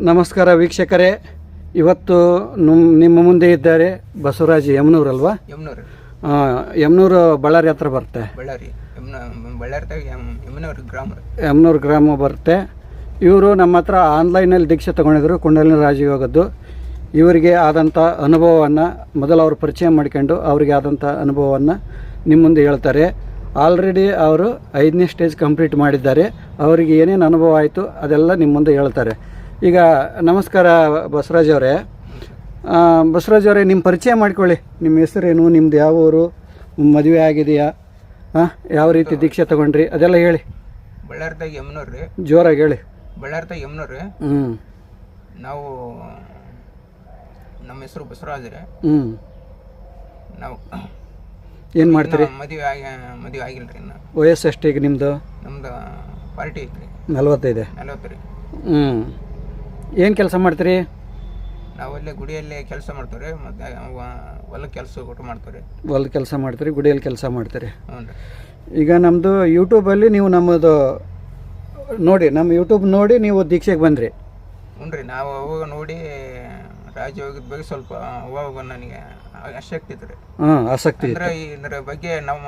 ನಮಸ್ಕಾರ ವೀಕ್ಷಕರೇ. ಇವತ್ತು ನಮ್- ನಿಮ್ಮ ಮುಂದೆ ಇದ್ದಾರೆ ಬಸವರಾಜ್ ಯಮನೂರಲ್ವಾ ಯಮನೂರು. ಯಮನೂರು ಬಳ್ಳಾರಿ ಹತ್ರ ಬರುತ್ತೆ. ಬಳ್ಳಾರಿ. ಯಮನೂರು ಗ್ರಾಮ. ಯಮನೂರು ಗ್ರಾಮ ಬರುತ್ತೆ. ಇವರು ನಮ್ಮ ಹತ್ರ ಆನ್ಲೈನಲ್ಲಿ ದೀಕ್ಷೆ ತಗೊಂಡಿದ್ರು ಕುಂಡಲಿನ ರಾಜಯೋಗದ್ದು. ಇವರಿಗೆ ಆದಂಥ ಅನುಭವವನ್ನು ಮೊದಲು ಅವರು ಪರಿಚಯ ಮಾಡ್ಕೊಂಡು ಅವರಿಗೆ ಆದಂಥ ಅನುಭವವನ್ನು ನಿಮ್ಮ ಮುಂದೆ ಹೇಳ್ತಾರೆ. ಆಲ್ರೆಡಿ ಅವರು ಐದನೇ ಸ್ಟೇಜ್ ಕಂಪ್ಲೀಟ್ ಮಾಡಿದ್ದಾರೆ. ಅವರಿಗೆ ಏನೇನು ಅನುಭವ ಆಯಿತು ಅದೆಲ್ಲ ನಿಮ್ಮ ಮುಂದೆ ಹೇಳ್ತಾರೆ. ಈಗ ನಮಸ್ಕಾರ ಬಸವರಾಜ್ ಅವರೇ. ಬಸವರಾಜ್ ಅವರೇ ನಿಮ್ಮ ಪರಿಚಯ ಮಾಡಿಕೊಳ್ಳಿ. ನಿಮ್ಮ ಹೆಸರೇನು ನಿಮ್ದು ಯಾವ ಊರು ಮದುವೆ ಆಗಿದೆಯಾ ಹಾಂ ಯಾವ ರೀತಿ ದೀಕ್ಷೆ ತಗೊಂಡ್ರಿ ಅದೆಲ್ಲ ಹೇಳಿ. ಬಳ್ಳಾರ್ದಾಗ ಯಮನೂರು ರೀ. ಜೋರಾಗಿ ಹೇಳಿ. ಬಳ್ಳಾರ್ದಾಗ ಯಮನೂರು ರೀ. ಹ್ಞೂ ನಾವು ನಮ್ಮ ಹೆಸರು ಬಸವರಾಜ್ ರೀ. ಹ್ಞೂ ನಾವು ಏನು ಮಾಡ್ತೀರಿ? ಮದುವೆ ಆಗಿ ಮದುವೆ ಆಗಿಲ್ಲ ರೀ ಇನ್ನು. ವಯಸ್ಸು ಈಗ ನಿಮ್ಮದು ನಮ್ದು ಪಾರ್ಟಿ ಐತ್ರಿ. ನಲ್ವತ್ತೈದು. ನಲ್ವತ್ತು ರೀ. ಹ್ಞೂ ಏನು ಕೆಲಸ ಮಾಡ್ತೀರಿ? ನಾವು ಅಲ್ಲೇ ಗುಡಿಯಲ್ಲೇ ಕೆಲಸ ಮಾಡ್ತೀವಿ ಮತ್ತೆ ಹೊಲ ಕೆಲಸ ಕೊಟ್ಟು ಮಾಡ್ತೀವಿ ರೀ ಹೊಲ್ದ ಕೆಲಸ ಮಾಡ್ತೀರಿ ಗುಡಿಯಲ್ಲಿ ಕೆಲಸ ಮಾಡ್ತೀರಿ. ಹ್ಞೂ ರೀ ಈಗ ನಮ್ಮದು ಯೂಟ್ಯೂಬಲ್ಲಿ ನೀವು ನಮ್ಮದು ನೋಡಿ ನಮ್ಮ ಯೂಟ್ಯೂಬ್ ನೋಡಿ ನೀವು ದೀಕ್ಷೆಗೆ ಬಂದ್ರಿ. ಹ್ಞೂ ರೀ ನಾವು ಅವಾಗ ನೋಡಿ ರಾಜ್ಯ ಹೋಗಿದ ಬಗ್ಗೆ ಸ್ವಲ್ಪ ಅವಾಗ ನನಗೆ ಆಸಕ್ತಿ ಇತ್ತು ರೀ. ಹಾಂ ಆಸಕ್ತಿ ಅಂದ್ರೆ ಇದರ ಬಗ್ಗೆ ನಮ್ಮ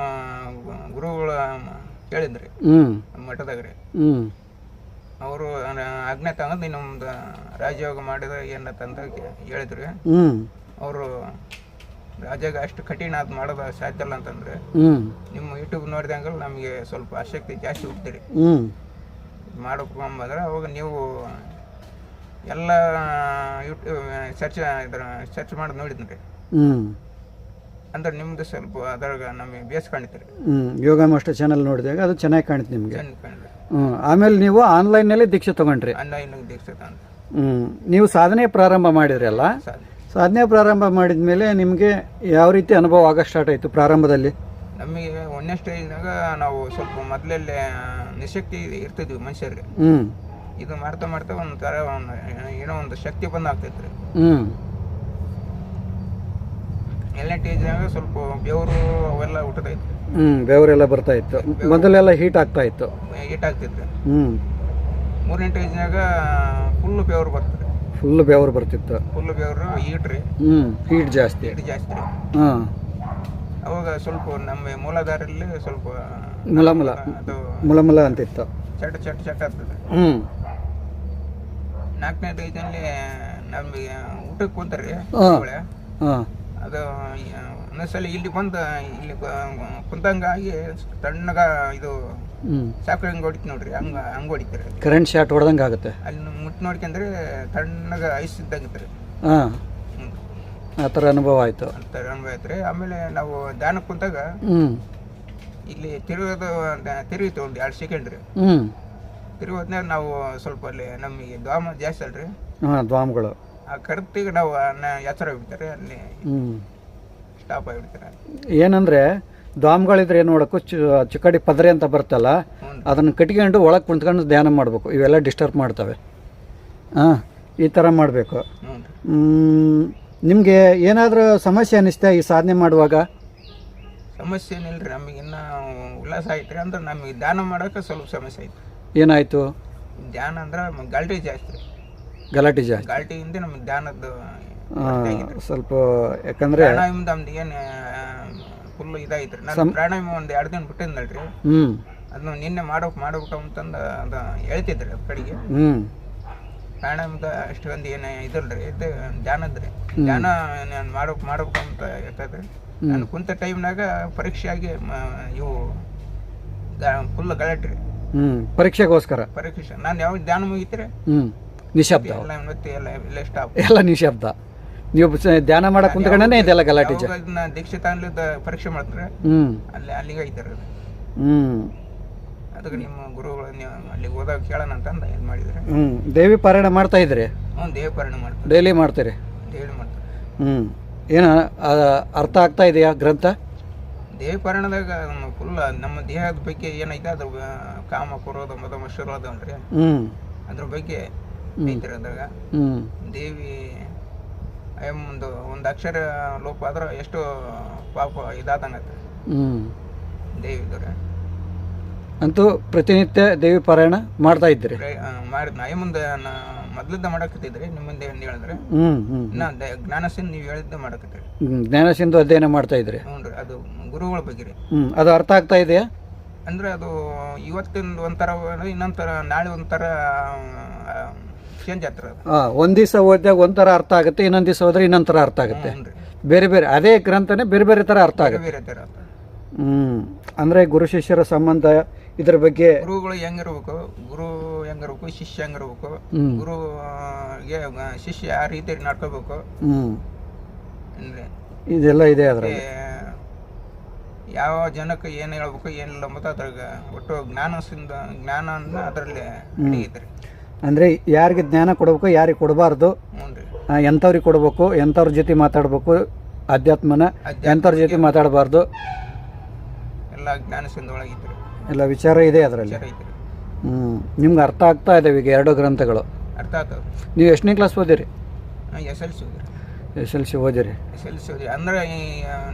ಗುರುಗಳು ಕೇಳಿದ್ರಿ. ಹ್ಞೂ ಮಠದಾಗ ರೀ. ಹ್ಞೂ ಅವರು ಆಜ್ಞೆ ತಗೊಂಡು ನಿನ್ನೊಂದು ರಾಜಯೋಗ ಮಾಡಿದ ಏನ ಹೇಳಿದ್ರು. ಅವರು ರಾಜಾಗ ಅಷ್ಟು ಕಠಿಣ ಅದು ಮಾಡೋದು ಸಾಧ್ಯ ಇಲ್ಲ ಅಂತಂದ್ರೆ ನಿಮ್ಮ ಯೂಟ್ಯೂಬ್ ನೋಡಿದಂಗೆ ನಮಗೆ ಸ್ವಲ್ಪ ಆಸಕ್ತಿ ಜಾಸ್ತಿ ಹೋಗ್ತೀರಿ ಮಾಡ್ಕೊಂಬಂದ್ರೆ ಅವಾಗ ನೀವು ಎಲ್ಲ ಯೂಟ್ಯೂಬ್ ಸರ್ಚ್ ಇದ್ರ ಸರ್ಚ್ ಮಾಡಿ ನೋಡಿದ್ರಿ. ಹ್ಞೂ ಅಂದ್ರೆ ನಿಮ್ದು ಸ್ವಲ್ಪ ಅದ್ರಾಗ ನಮಗೆ ಬೇಸ್ ಕಾಣ್ತೀರಿ ಹ್ಞೂ ಯೋಗ ಮಾಸ್ಟರ್ ಚಾನಲ್ ನೋಡಿದಾಗ ಅದು ಚೆನ್ನಾಗಿ ಕಾಣುತ್ತೆ ನಿಮಗೆ. ಹ್ಞೂ ಆಮೇಲೆ ನೀವು ಆನ್ಲೈನಲ್ಲಿ ದೀಕ್ಷೆ ತೊಗೊಂಡ್ರಿ. ಆನ್ಲೈನ್ ದೀಕ್ಷೆ ತಗೊಂಡು ಹ್ಞೂ ನೀವು ಸಾಧನೆ ಪ್ರಾರಂಭ ಮಾಡಿದ್ರಲ್ಲ ಅಲ್ಲ? ಸಾಧನೆ. ಪ್ರಾರಂಭ ಮಾಡಿದ ಮೇಲೆ ನಿಮಗೆ ಯಾವ ರೀತಿ ಅನುಭವ ಆಗ ಸ್ಟಾರ್ಟ್ ಆಯಿತು ಪ್ರಾರಂಭದಲ್ಲಿ? ನಮಗೆ ಒಂದನೇ ಸ್ಟೇಜ್ನಾಗ ನಾವು ಸ್ವಲ್ಪ ಮೊದಲಲ್ಲೇ ನಿಶಕ್ತಿ ಇರ್ತಿದ್ವಿ ಮನುಷ್ಯರಿಗೆ. ಹ್ಞೂ ಇದು ಮಾಡ್ತಾ ಮಾಡ್ತಾ ಒಂದು ಥರ ಒಂದು ಏನೋ ಒಂದು ಶಕ್ತಿ ಬಂದಾಗ್ತೈತೆ ರೀ ಹ್ಞೂ ಎರಡನೇ ಆಗ ಸ್ವಲ್ಪ ಬೆವರು ಅವೆಲ್ಲ ಹುಟ್ಟದೈತೆ ಹ್ಞೂ ಬೆವರೆಲ್ಲ ಬರ್ತಾ ಇತ್ತು. ಮೊದಲೆಲ್ಲ ಹೀಟ್ ಆಗ್ತಾ ಇತ್ತು. ಹೀಟ್ ಆಗ್ತಿತ್ತು. ಹ್ಞೂ ಮೂರನೇ ಸ್ಟೇಜ್ನಾಗ ಫುಲ್ ಬೆವರು ಬರ್ತದೆ. ಫುಲ್ ಬೆವರು ಬರ್ತಿತ್ತು. ಫುಲ್ ಬೆವರು ಹೀಟ್ ರೀ. ಹ್ಞೂ ಹೀಟ್ ಜಾಸ್ತಿ. ಹೀಟ್ ಜಾಸ್ತಿ ರೀ. ಹಾಂ. ಅವಾಗ ಸ್ವಲ್ಪ ನಮ್ಮ ಮೂಲಾಧಾರಲ್ಲಿ ಸ್ವಲ್ಪ ಮುಲಮುಲ. ಅದು ಮುಲಮುಲ ಅಂತಿತ್ತು. ಚಟ್ ಚಟ್ ಚಟ್ ಆಗ್ತದೆ. ಹ್ಞೂ ನಾಲ್ಕನೇ ಸ್ಟೇಜಲ್ಲಿ ನಮಗೆ ಊಟಕ್ಕೆ ಕುಂತಾರೆ ಹಾಂ. ಹಾಂ. ಅದು ಆ, ಒಂದೊಂದ್ಸಲ ಇಲ್ಲಿ ಬಂದು ಇಲ್ಲಿ ಕುಂತಂಗಾಗಿ ತಣ್ಣಗ ಇದು ಹ್ಞೂ ಸಾಕು ಹಂಗೆ ಹೊಡಿತು ನೋಡ್ರಿ ಹಂಗ ಹಂಗೆ ಹೊಡಿತಾರೆ ಕರೆಂಟ್ ಶಾಟ್ ಹೊಡೆದಂಗೆ ಆಗುತ್ತೆ? ಅಲ್ಲಿ ಮುಟ್ಟು ನೋಡ್ಕೊಂಡ್ರೆ ತಣ್ಣಗ ಐಸ್ ಇದ್ದಂಗೆ ರೀ ಹಾಂ ಆ ಥರ ಅನುಭವ ಆಯಿತು. ಅಂತ ಅನುಭವ ರೀ ಆಮೇಲೆ ನಾವು ಧ್ಯಾನಕ್ಕೆ ಕುಂತಾಗ ಹ್ಞೂ ಇಲ್ಲಿ ತಿರುಗೋದು ತಿರುಗಿತು ಒಂದು ಎರಡು ಸೆಕೆಂಡ್ ರೀ. ಹ್ಞೂ ತಿರುಗೋದ್ನಾಗ ನಾವು ಸ್ವಲ್ಪ ಅಲ್ಲಿ ನಮಗೆ ದ್ವಾಮ ಜಾಸ್ತಿ ಅಲ್ರಿ. ಹಾಂ ದ್ವಾಮಗಳು. ಆ ನಾವು ಎಚ್ಚರ ಅಲ್ಲಿ ಹ್ಞೂ ಸ್ಟಾಪ್ ಆಗಿಬಿಡ್ತಾರೆ. ಏನಂದರೆ ದ್ವಾಮಗಳಿದ್ರೆ ಏನು ಮಾಡಬೇಕು ಚಿಕ್ಕಡಿ ಪದರೆ ಅಂತ ಬರ್ತಲ್ಲ ಅದನ್ನು ಕಟ್ಕೊಂಡು ಒಳಗೆ ಕುಂತ್ಕೊಂಡು ಧ್ಯಾನ ಮಾಡಬೇಕು. ಇವೆಲ್ಲ ಡಿಸ್ಟರ್ಬ್ ಮಾಡ್ತವೆ. ಹಾಂ ಈ ಥರ ಮಾಡಬೇಕು. ನಿಮಗೆ ಏನಾದರೂ ಸಮಸ್ಯೆ ಅನ್ನಿಸ್ತಾ ಈ ಸಾಧನೆ ಮಾಡುವಾಗ? ಸಮಸ್ಯೆ ಏನಿಲ್ಲ ರೀ ನಮಗೆ ಇನ್ನೂ ಉಲ್ಲಾಸ ಐತ್ರಿ. ರೀ ಅಂದ್ರೆ ನಮಗೆ ಧ್ಯಾನ ಮಾಡೋಕೆ ಸ್ವಲ್ಪ ಸಮಸ್ಯೆ ಐತಿ ಏನಾಯಿತು? ಧ್ಯಾನ ಅಂದ್ರೆ ಗಾಲ್ಟಿ ಜಾಸ್ತಿ. ಗಲಾಟೆ ಜಾಸ್ತಿ. ಗಾಲ್ಟಿಯಿಂದ ನಮಗೆ ಧ್ಯಾನದ್ದು ಆ, ಸ್ವಲ್ಪ ಯಾಕಂದ್ರೆ ಪ್ರಾಣಾಯಾಮ ನಮ್ದು ಏನು ಫುಲ್ ಇದಾಯ್ತು ನಾನು ಪ್ರಾಣಾಯಾಮ ಒಂದು ಎರಡು ದಿನ ಬಿಟ್ಟಿದ್ನಲ್ರಿ. ಹ್ಮ್. ಅದನ್ನ ನಿನ್ನೆ ಮಾಡೋಕೆ ಮಾಡ್ಬೇಕು ಅಂತಂದು ಅದು ಹೇಳ್ತಿದ್ರಿ ಅದ್ ಕಡೆಗೆ ಹ್ಞೂ ಪ್ರಾಣಾಯಾಮದ ಅಷ್ಟೊಂದು ಏನು ಇದಲ್ರಿ ಇದು ಧ್ಯಾನದ ಧ್ಯಾನ ನಾನು ಮಾಡೋಕೆ ಮಾಡ್ಬೇಕು ಅಂತ ಇರ್ತದೆ ನಾನು ಕುಂತ ಟೈಮ್ನಾಗ ಪರೀಕ್ಷೆಯಾಗಿ ಮ- ಇವು ಫುಲ್ ಗಲಾಟ್ರಿ ಹ್ಮ್. ಪರೀಕ್ಷೆಗೋಸ್ಕರ. ಪರೀಕ್ಷೆ. ನಾನು ಯಾವ ಧ್ಯಾನ ಮುಗಿತ್ರಿ? ಹ್ಞೂ ನಿಶಬ್ದ. ಎಲ್ಲ ಮತ್ತೆ ಎಲ್ಲ ಸ್ಟಾಪ್ ಎಲ್ಲ ನಿಶಬ್ದ. ನೀವು ಸ- ಧ್ಯಾನ ಮಾಡಕ್ ಕುಂತ್ಕೊಂಡೇ ಇದೆಲ್ಲ ಗಲಾಟೆ ಜಾ ಅದನ್ನ ದೀಕ್ಷೆ ತಗೊಂಡ್ಲಿದ್ದ ಪರೀಕ್ಷೆ ಮಾಡ್ತಾರೆ ಹ್ಮ್. ಅಲ್ಲಿ ಅಲ್ಲಿಗೆ ಐತಾರೆ ಅದು. ಹ್ಞೂ ಅದಕ್ಕೆ ನಿಮ್ಮ ಗುರುಗಳು ನೀವು ಅಲ್ಲಿಗೆ ಹೋದಾಗ ಕೇಳೋಣ ಅಂತಂದು ಇದು ಮಾಡಿದ್ರೆ. ಹ್ಮ್. ದೇವಿ ಪಾರಾಯಣ ಮಾಡ್ತಾ ಇದ್ರೆ ಹ್ಞೂ ದೇವಿ ಪರಿಣಾಮ ಮಾಡ್ತಾರೆ ಡೈಲಿ ಮಾಡ್ತೀರಿ? ದೇವಿ ಮಾಡ್ತಾರೆ ಹ್ಮ್. ಏನ ಆ, ಅರ್ಥ ಆಗ್ತಾ ಇದೆಯಾ ಗ್ರಂಥ? ದೇವಿ ಪಾರಾಯಣದಾಗ ಫುಲ್ ನಮ್ಮ ದೇಹದ ಬಗ್ಗೆ ಏನೈತೆ ಅದ್ರ ಕಾಮ ಕುರೋದ ಮದ ಮಶರೋಧ ಅಂದ್ರೆ ಹ್ಮ್. ಅದ್ರ ಬಗ್ಗೆ ಅದ್ರಾಗ ದೇವಿ ಎಂ ಒಂದು ಒಂದು ಅಕ್ಷರ ಲೋಪ ಆದ್ರೆ ಎಷ್ಟು ಪಾಪ ಇದಾದಂಗತ್ತೆ. ಹ್ಮ್. ದೇವಿದವ್ರೆ ಅಂತೂ ಪ್ರತಿನಿತ್ಯ ದೇವಿ ಪಾರಾಯಣ ಮಾಡ್ತಾ ಇದ್ರಿ ಮಾಡಿದ್ನ. ಮುಂದೆ ಮೊದ್ಲಿದ್ದ ಮಾಡಕತ್ತಿದ್ರಿ ನಿಮ್ಮಂದ ಏನು ಹೇಳಿದ್ರೆ. ಇನ್ನ ಜ್ಞಾನಸಿಂದ ನೀವು ಹೇಳಿದ್ದ ಮಾಡಕತ್ತೀರಿ. ಜ್ಞಾನಸಿಂಧು ಅಧ್ಯಯನ ಮಾಡ್ತಾ ಇದ್ರಿ ಹ್ಞೂ ಅದು ಗುರುಗಳ ಬಗ್ಗೆ ರೀ. ಅದು ಅರ್ಥ ಆಗ್ತಾ ಇದೆಯಾ? ಅಂದ್ರೆ ಅದು ಇವತ್ತಿನ ಒಂಥರ ಇನ್ನೊಂಥರ ನಾಳೆ ಒಂಥರ ಚೇಂಜ್ ಆಗ್ತದೆ ಅದು. ಹಾಂ ಒಂದು ದಿವಸ ಓದಿದಾಗ ಒಂಥರ ಅರ್ಥ ಆಗುತ್ತೆ ಇನ್ನೊಂದು ದಿವಸ ಹೋದ್ರೆ ಇನ್ನೊಂದು ಥರ ಅರ್ಥ ಆಗುತ್ತೆ. ಹ್ಞೂ ರೀ ಬೇರೆ ಬೇರೆ ಅದೇ ಗ್ರಂಥನೇ ಬೇರೆ ಬೇರೆ ಥರ ಅರ್ಥ ಆಗುತ್ತೆ. ಬೇರೆ ಥರ ಅದು. ಹ್ಞೂ ಅಂದರೆ ಗುರು ಶಿಷ್ಯರ ಸಂಬಂಧ ಇದ್ರ ಬಗ್ಗೆ ಗುರುಗಳು ಹೆಂಗಿರ್ಬೇಕು ಗುರು ಹೆಂಗಿರ್ಬೇಕು ಶಿಷ್ಯ ಹೆಂಗಿರ್ಬೇಕು ಹ್ಮ್. ಗುರುಗೆ ಶಿಷ್ಯ ಆ ರೀತಿ ನಡ್ಕೋಬೇಕು ಹ್ಮ್. ಅಂದ್ರೆ ಇದೆಲ್ಲ ಇದೆ ಅದರಲ್ಲಿ. ಯಾವ ಜನಕ್ಕೆ ಏನು ಹೇಳ್ಬೇಕು ಏನಿಲ್ಲ ಮತ್ತು ಅದ್ರಾಗ ಒಟ್ಟು ಜ್ಞಾನಸಿಂದ ಜ್ಞಾನ ಅದರಲ್ಲಿ ಅಡಗೈತ್ರಿ ಅಂದರೆ ಯಾರಿಗೆ ಜ್ಞಾನ ಕೊಡಬೇಕು ಯಾರಿಗೆ ಕೊಡಬಾರ್ದು ಎಂಥವ್ರಿಗೆ ಕೊಡಬೇಕು ಎಂಥವ್ರ ಜೊತೆ ಮಾತಾಡಬೇಕು ಅಧ್ಯಾತ್ಮನ ಎಂಥವ್ರ ಜೊತೆ ಮಾತಾಡಬಾರ್ದು. ಎಲ್ಲ ಎಲ್ಲ ವಿಚಾರ ಇದೆ ಅದರಲ್ಲಿ. ಹ್ಞೂ ನಿಮ್ಗೆ ಅರ್ಥ ಆಗ್ತಾ ಇದ್ದಾವೆ ಈಗ ಎರಡು ಗ್ರಂಥಗಳು. ಅರ್ಥ ಆಗ್ತದೆ. ನೀವು ಎಷ್ಟನೇ ಕ್ಲಾಸ್ ಓದಿರಿ? S L C S L C ಓದಿರಿ. ಎಸ್ ಎಲ್ ಸಿ ಓದಿ ಅಂದ್ರೆ ಈ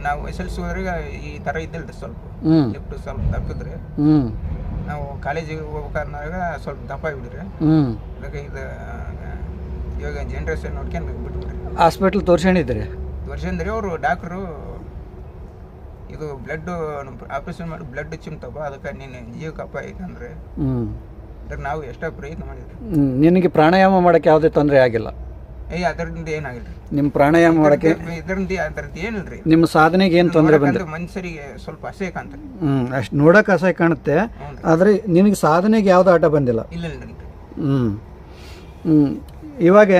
ನಾವು ಎಸ್ ಎಲ್ ಸಿ ಓದ್ರಿಗೆ ಈ ಥರ ಇದ್ದಿಲ್ಲ ಸ್ವಲ್ಪ. ಹ್ಞೂ ಲಿಫ್ಟ್ ಸ್ವಲ್ಪ ತಪ್ಪಿದ್ರೆ. ಹ್ಞೂ ನಾವು ಕಾಲೇಜಿಗೆ ಹೋಗ್ಬೇಕಾದ್ನಾಗ ಸ್ವಲ್ಪ ದಪ್ಪ ಆಗಿಬಿಡ್ರಿ ಅದಕ್ಕೆ ಇದು ಇವಾಗ ಜನ್ರೇಷನ್ ನೋಡ್ಕೊಂಡು ಬಿಟ್ಬಿಡ್ರಿ ಹಾಸ್ಪಿಟ್ಲ್ ತೋರ್ಸ್ಕೊಂಡಿದ್ರಿ ವರ್ಷಂದ್ರಿ ಅವರು ಡಾಕ್ಟ್ರು ಇದು ಬ್ಲಡ್ ಆಪರೇಷನ್ ಮಾಡಿ ಬ್ಲಡ್ ಚಿಮ್ತಪ್ಪ ಅದಕ್ಕೆ ನೀನು ಈಗ ಕಪ್ಪ ಐತೆ ಅಂದ್ರೆ ಹ್ಞೂ ನಾವು ಎಷ್ಟೋ ಪ್ರಯತ್ನ ಮಾಡಿದ್ರಿ. ನಿನಗೆ ಪ್ರಾಣಾಯಾಮ ಮಾಡೋಕ್ಕೆ ಯಾವುದೇ ತೊಂದರೆ ಆಗಿಲ್ಲ. ಏ ಅದರಿಂದ ಏನಾಗಿಲ್ಲ ನಿಮ್ಮ ಪ್ರಾಣಾಯಾಮ ಮಾಡಕ್ಕೆ ಇದರಿಂದ ಅದರದ್ದು ಏನಿಲ್ರಿ? ನಿಮ್ಮ ಸಾಧನೆಗೆ ಏನು ತೊಂದರೆ ಬಂದ್ರೆ ಮನುಷ್ಯರಿಗೆ ಸ್ವಲ್ಪ ಅಸಹ್ಯ ಕಾಣ್ತಾರೆ ಹ್ಞೂ ಅಷ್ಟು ನೋಡೋಕೆ ಅಸಹ್ಯ ಕಾಣುತ್ತೆ. ಆದರೆ ನಿನಗೆ ಸಾಧನೆಗೆ ಯಾವುದು ಆಟ ಬಂದಿಲ್ಲ? ಇಲ್ಲ ಹ್ಞೂ ಹ್ಞೂ ಇವಾಗ